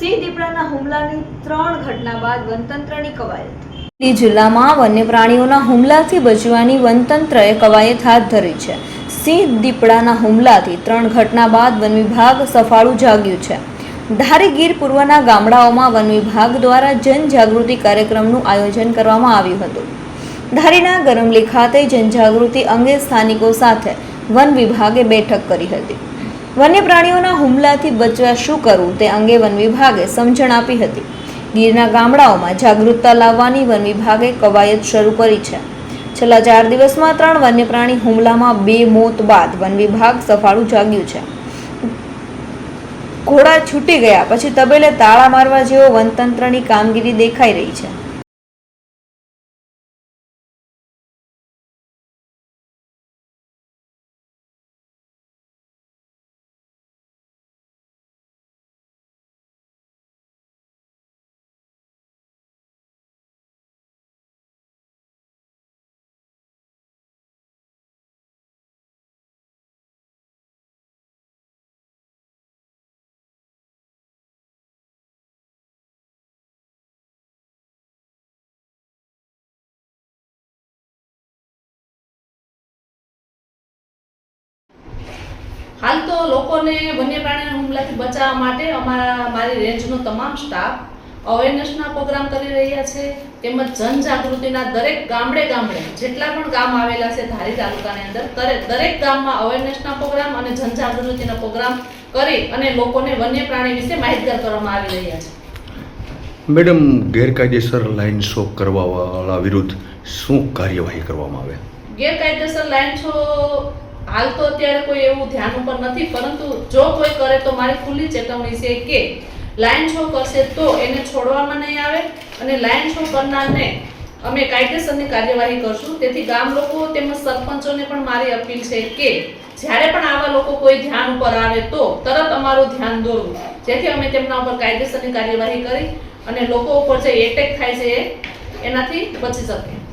સિંહ દીપડાના હુમલાની ત્રણ ઘટના બાદ વનતંત્રની કવાયત. જિલ્લામાં વન્ય પ્રાણીઓના હુમલાથી બચવાની વનતંત્રએ કવાયત હાથ ધરી છે. સિંહ દીપડાના હુમલાથી ત્રણ ઘટના બાદ વન વિભાગ સફાળું જાગ્યું છે. ધારી ગીર પૂર્વના ગામડાઓમાં વન વિભાગ દ્વારા જનજાગૃતિ કાર્યક્રમનું આયોજન કરવામાં આવ્યું હતું. ધારીના ગરમલી ખાતે જનજાગૃતિ અંગે સ્થાનિકો સાથે વન વિભાગે બેઠક કરી હતી. વન્ય પ્રાણીઓના હુમલાથી બચવા શું કરવું તે અંગે વન વિભાગે સમજણ આપી હતી. ગીરના ગામડાઓમાં જાગૃતતા લાવવાની વન વિભાગે કવાયત શરૂ કરી છે. છેલ્લા ચાર દિવસમાં ત્રણ વન્ય પ્રાણી હુમલામાં બે મોત બાદ વન વિભાગ સફાળું જાગ્યું છે. ઘોડા છૂટી ગયા, પછી તબેલે તાળા મારવા જેવો વનતંત્રની કામગીરી દેખાઈ રહી છે. લોકોને વન્ય પ્રાણીના હુમલાથી બચાવવા માટે અમારા મારી રેન્જનો તમામ સ્ટાફ અવેરનેસના પ્રોગ્રામ કરી રહ્યા છે. તેમજ જનજાગૃતિના દરેક ગામડે ગામડે જેટલા પણ ગામ આવેલા છે ધારી તાલુકાની અંદર દરેક દરેક ગામમાં અવેરનેસના પ્રોગ્રામ અને જનજાગૃતિના પ્રોગ્રામ કરી અને લોકોને વન્ય પ્રાણી વિશે માહિતગાર કરવામાં આવી રહ્યા છે. મેડમ ગેરકાયદેસર લાઇન શો કરવાવાળા વિરુદ્ધ શું કાર્યવાહી કરવામાં આવે? ગેરકાયદેસર લાઈન છો હાલ તો અત્યારે કોઈ એવું ધ્યાન ઉપર નથી, પરંતુ જો કોઈ કરે તો મારી ખુલ્લી ચેતવણી છે કે લાઈન શો કરશે તો એને છોડવામાં નહીં આવે અને લાઈન શો કરનારને અમે કાયદેસરની કાર્યવાહી કરશું. તેથી ગામ લોકો તેમજ સરપંચોને પણ મારી અપીલ છે કે જ્યારે પણ આવા લોકો કોઈ ધ્યાન ઉપર આવે તો તરત અમારું ધ્યાન દોરવું. જેથી અમે તેમના ઉપર કાયદેસરની કાર્યવાહી કરી અને લોકો ઉપર જે એટેક થાય છે એનાથી બચી શકે